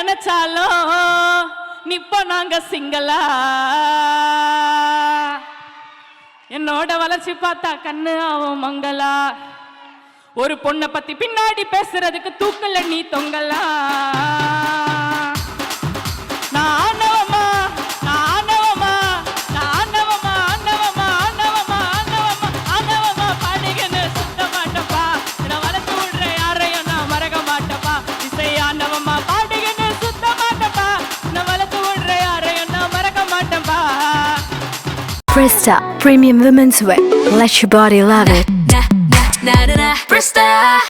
நினைச்சாலும் நிப்போ நாங்க சிங்களா? என்னோட வளர்ச்சி பார்த்தா கண்ணு ஆகும் மங்களா. ஒரு பொண்ணை பத்தி பின்னாடி பேசுறதுக்கு தூக்கல நீ தொங்கலா? Presta Premium Women's Wear. Let your body love it. Brista